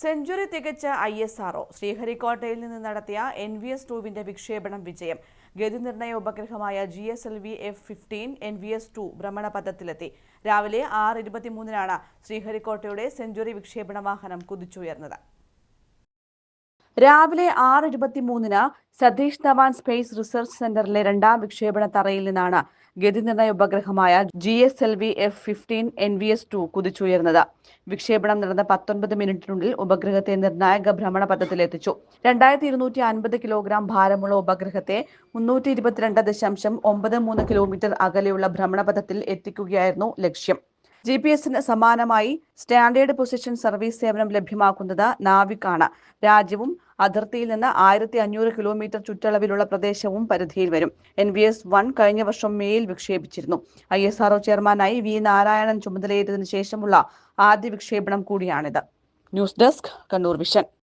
Century തികച്ച I S R O ശ്രീഹരിക്കോട്ടയിൽ നിന്ന് നടത്തിയ എൻ വി എസ് ടുവിന്റെ വിക്ഷേപണം വിജയം. ഗതിനിർണയ ഉപഗ്രഹമായ G S L V F fifteen N V S two ഭ്രമണപഥത്തിലെത്തി. രാവിലെ ആറ് ഇരുപത്തിമൂന്നിനാണ് ശ്രീഹരിക്കോട്ടയുടെ സെഞ്ചുറി വിക്ഷേപണ വാഹനം കുതിച്ചുയർന്നത്. രാവിലെ ആറ് ഇരുപത്തിമൂന്നിന് സതീഷ് ധവാൻ സ്പേസ് റിസർച്ച് സെന്ററിലെ രണ്ടാം വിക്ഷേപണ തറയിൽ നിന്നാണ് ഗതിനിർണയ ഉപഗ്രഹമായ G S L V F fifteen N V S two കുതിച്ചുയർന്നത്. വിക്ഷേപണം നടന്ന പത്തൊൻപത് മിനിറ്റിനുള്ളിൽ ഉപഗ്രഹത്തെ നിർണായക ഭ്രമണപഥത്തിലെത്തിച്ചു. രണ്ടായിരത്തി ഇരുന്നൂറ്റി അൻപത് കിലോഗ്രാം ഭാരമുള്ള ഉപഗ്രഹത്തെ മുന്നൂറ്റി ഇരുപത്തിരണ്ട് ദശാംശം ഒമ്പത് മൂന്ന് കിലോമീറ്റർ അകലെയുള്ള ഭ്രമണപഥത്തിൽ എത്തിക്കുകയായിരുന്നു ലക്ഷ്യം. ജി പി എസിന് സമാനമായി സ്റ്റാൻഡേർഡ് പൊസിഷൻ സർവീസ് സേവനം ലഭ്യമാക്കുന്നത് നാവിക്കാണ്. രാജ്യവും അതിർത്തിയിൽ നിന്ന് ആയിരത്തി അഞ്ഞൂറ് കിലോമീറ്റർ ചുറ്റളവിലുള്ള പ്രദേശവും പരിധിയിൽ വരും. എൻ വി എസ് വൺ കഴിഞ്ഞ വർഷം മേയിൽ വിക്ഷേപിച്ചിരുന്നു. ഐ എസ് ആർഒ ചെയർമാനായി വി നാരായണൻ ചുമതലയേറ്റതിനു ശേഷമുള്ള ആദ്യ വിക്ഷേപണം കൂടിയാണിത്. News desk Kannur vision.